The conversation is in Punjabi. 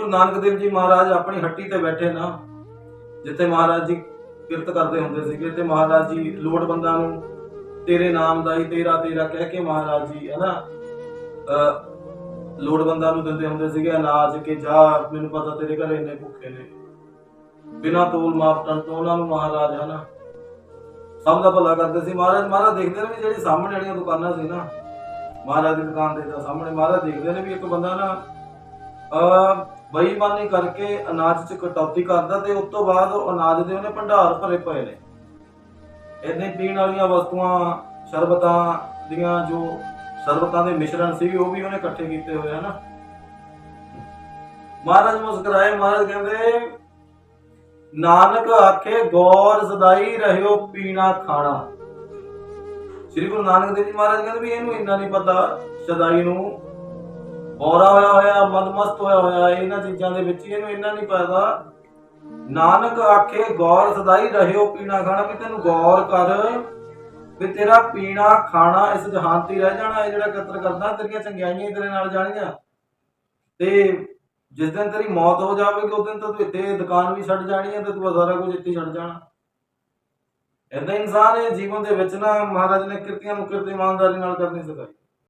ਗੁਰੂ ਨਾਨਕ ਦੇਵ ਜੀ ਮਹਾਰਾਜ ਆਪਣੀ ਹੱਟੀ ਤੇ ਬੈਠੇ ਨਾ, ਜਿੱਥੇ ਮਹਾਰਾਜ ਜੀ ਕਿਰਤ ਕਰਦੇ ਹੁੰਦੇ ਸੀਗੇ, ਤੇ ਮਹਾਰਾਜ ਜੀ ਲੋੜਵੰਦਾਂ ਨੂੰ ਤੇਰੇ ਨਾਮ ਦਾ ਹੀ ਤੇਰਾ ਤੇਰਾ ਕਹਿ ਕੇ ਮਹਾਰਾਜ ਜੀ, ਹੈ ਲੋੜਵੰਦਾਂ ਨੂੰ ਦਿੰਦੇ ਹੁੰਦੇ ਸੀਗੇ, ਅਨਾਜ ਕਿ ਜਾ ਮੈਨੂੰ ਪਤਾ ਤੇਰੇ ਘਰੇ ਇੰਨੇ ਭੁੱਖੇ ਨੇ। ਬਿਨਾਂ ਤੋਲ ਮਾਪਟਣ ਤੋਂ ਉਹਨਾਂ ਨੂੰ ਮਹਾਰਾਜ, ਹੈ ਸਭ ਦਾ ਭਲਾ ਕਰਦੇ ਸੀ। ਮਹਾਰਾਜ ਮਹਾਰਾਜ ਦੇਖਦੇ ਨੇ ਵੀ ਜਿਹੜੀ ਸਾਹਮਣੇ ਵਾਲੀਆਂ ਦੁਕਾਨਾਂ ਸੀ ਨਾ, ਮਹਾਰਾਜ ਦੀ ਦੁਕਾਨ ਦੇ ਸਾਹਮਣੇ, ਮਹਾਰਾਜ ਦੇਖਦੇ ਨੇ ਵੀ ਇੱਕ ਬੰਦਾ ਨਾ ਅ ਬੇਈਮਾਨੀ ਕਰਕੇ ਅਨਾਜ 'ਚ ਕਟੌਤੀ ਕਰਦਾ ਤੇ ਉਸ ਤੋਂ ਬਾਅਦ ਉਹ ਅਨਾਜ ਦੇ ਉਹਨੇ ਭੰਡਾਰ ਭਰੇ ਪਏ ਨੇ। ਇੰਨੇ ਪੀਣ ਵਾਲੀਆਂ ਵਸਤੂਆਂ, ਸ਼ਰਬਤਾਂ ਦੀਆਂ ਜੋ ਸ਼ਰਬਤਾਂ ਦੇ ਮਿਸ਼ਰਣ ਸੀ, ਉਹ ਵੀ ਉਹਨੇ ਇਕੱਠੇ ਕੀਤੇ ਹੋਏ ਹਨ ਮਹਾਰਾਜ ਮੁਸਕਰਾਏ, ਮਹਾਰਾਜ ਕਹਿੰਦੇ, ਨਾਨਕ ਆਖੇ, ਗੌਰ ਸਦਾਈ ਰਹਿਓ ਪੀਣਾ ਖਾਣਾ। ਸ੍ਰੀ ਗੁਰੂ ਨਾਨਕ ਦੇਵ ਜੀ ਮਹਾਰਾਜ ਕਹਿੰਦੇ ਵੀ ਇਹਨੂੰ ਇੰਨਾ ਨਹੀਂ ਪਤਾ, ਸਦਾਈ ਨੂੰ ਬੋਰਾ ਹੋਇਆ ਹੋਇਆ, ਮਦਮਸਤ ਹੋਇਆ ਹੋਇਆ, ਇਹਨਾਂ ਚੀਜ਼ਾਂ ਦੇ ਵਿੱਚ ਇਹਨੂੰ ਇੰਨਾ ਨਹੀਂ ਪਤਾ। ਨਾਨਕ ਆਖੇ, ਗੌਰ ਸਦਾਈ ਰਹਿਓ ਪੀਣਾ ਖਾਣਾ, ਵੀ ਤੈਨੂੰ ਗੌਰ ਕਰ ਵੀ ਤੇਰਾ ਪੀਣਾ ਖਾਣਾ ਇਸ ਜਹਾਨ ਤੇ ਰਹਿ ਜਾਣਾ, ਇਹ ਜਿਹੜਾ ਕਤਰ ਕਰਦਾ, ਤੇਰੀਆਂ ਚੰਗਿਆਈਆਂ ਤੇਰੇ ਨਾਲ ਜਾਣਗੀਆਂ ਤੇ ਜਿਸ ਦਿਨ ਤੇਰੀ ਮੌਤ ਹੋ ਜਾਵੇਗੀ, ਉਸ ਦਿਨ ਤਾਂ ਤੂੰ ਇੱਥੇ ਦੁਕਾਨ ਵੀ ਛੱਡ ਜਾਣੀ ਹੈ ਤੇ ਤੂੰ ਸਾਰਾ ਕੁਝ ਇੱਥੇ ਛੱਡ ਜਾਣਾ। ਏਦਾਂ ਇਨਸਾਨ ਇਹ ਜੀਵਨ ਦੇ ਵਿੱਚ ਨਾ ਮਹਾਰਾਜ ਨੇ ਕਿਰਤੀਆਂ ਨੂੰ ਕਿਰਤ ਇਮਾਨਦਾਰੀ ਨਾਲ ਕਰਨੀ ਸਿਖਾਈ